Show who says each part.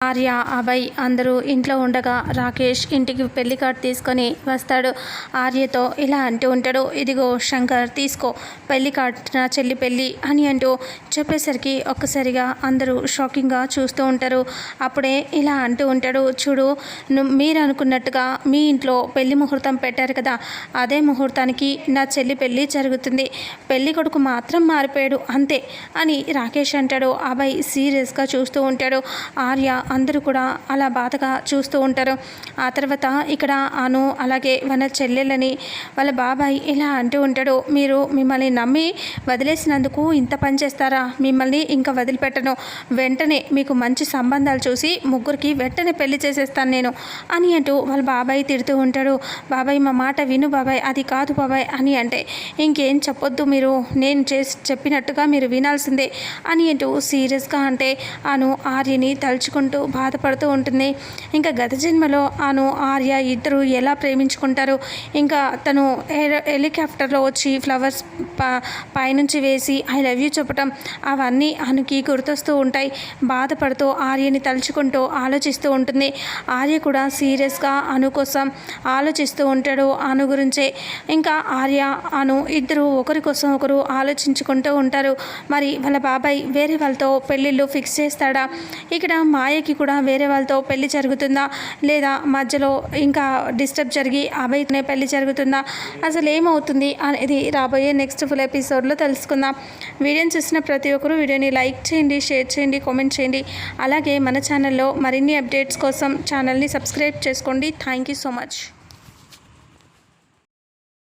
Speaker 1: ఆర్య అభయ్ అందరూ ఇంట్లో ఉండగా రాకేష్ ఇంటికి పెళ్ళి కార్డు తీసుకొని వస్తాడు. ఆర్యతో ఇలా అంటూ ఉంటాడు. ఇదిగో శంకర్ తీసుకో. పెళ్ళి కార్డు నా చెల్లి పెళ్ళి అని అంటూ చెప్పేసరికి ఒక్కసారిగా అందరూ షాకింగ్గా చూస్తూ ఉంటారు. అప్పుడే ఇలా అంటూ ఉంటాడు. చూడు మీరు అనుకున్నట్టుగా మీ ఇంట్లో పెళ్ళి ముహూర్తం పెట్టారు కదా. అదే ముహూర్తానికి నా చెల్లి పెళ్ళి జరుగుతుంది. పెళ్ళి కొడుకు మాత్రం మారిపోయాడు అంతే అని రాకేష్ అంటాడు. అభయ్ సీరియస్గా చూస్తూ ఉంటాడు. ఆర్య అందరూ కూడా అలా బాధగా చూస్తూ ఉంటారు. ఆ తర్వాత ఇక్కడ అను అలాగే మన చెల్లెలని వాళ్ళ బాబాయ్ ఇలా అంటూ ఉంటాడు. మీరు మిమ్మల్ని నమ్మి వదిలేసినందుకు ఇంత పని చేస్తారా? మిమ్మల్ని ఇంకా వదిలిపెట్టను. వెంటనే మీకు మంచి సంబంధాలు చూసి ముగ్గురికి వెంటనే పెళ్ళి చేసేస్తాను నేను అని అంటూ వాళ్ళ బాబాయ్ తిడుతూ ఉంటాడు. బాబాయ్ మా మాట విను బాబాయ్ అది కాదు బాబాయ్ అని అంటే ఇంకేం చెప్పొద్దు మీరు నేను చేసి చెప్పినట్టుగా మీరు వినాల్సిందే అని అంటూ సీరియస్గా అంటే అను ఆర్యని తలుచుకుంటూ బాధపడుతూ ఉంటుంది. ఇంకా గత జన్మలో ఆను ఆర్య ఇద్దరు ఎలా ప్రేమించుకుంటారు? ఇంకా తను హె- హెలికాప్టర్లో వచ్చి ఫ్లవర్స్ ప పైనుంచి వేసి ఐ లవ్ యూ చెప్పటం అవన్నీ ఆయనకి గుర్తొస్తూ ఉంటాయి. బాధపడుతూ ఆర్యని తలుచుకుంటూ ఆలోచిస్తూ ఉంటుంది. ఆర్య కూడా సీరియస్గా అను కోసం ఆలోచిస్తూ ఉంటాడు అను గురించే. ఇంకా ఆర్య అను ఇద్దరు ఒకరి కోసం ఒకరు ఆలోచించుకుంటూ ఉంటారు. మరి వాళ్ళ బాబాయ్ వేరే వాళ్ళతో పెళ్ళిళ్ళు ఫిక్స్ చేస్తాడా? ఇక్కడ మాయకి కూడా వేరే వాళ్ళతో పెళ్ళి జరుగుతుందా లేదా మధ్యలో ఇంకా డిస్టర్బ్ జరిగి అభయ్నే పెళ్ళి జరుగుతుందా? అసలు ఏమవుతుంది అనేది రాబోయే నెక్స్ట్ ఫుల్ ఎపిసోడ్లో తెలుసుకుందాం. వీడియోని చూసిన ప్రతి ఒక్కరూ వీడియోని లైక్ చేయండి షేర్ చేయండి కామెంట్ చేయండి. అలాగే మన ఛానల్లో మరిన్ని అప్డేట్స్ కోసం ఛానల్ని సబ్స్క్రైబ్ చేసుకోండి. Thank you so much.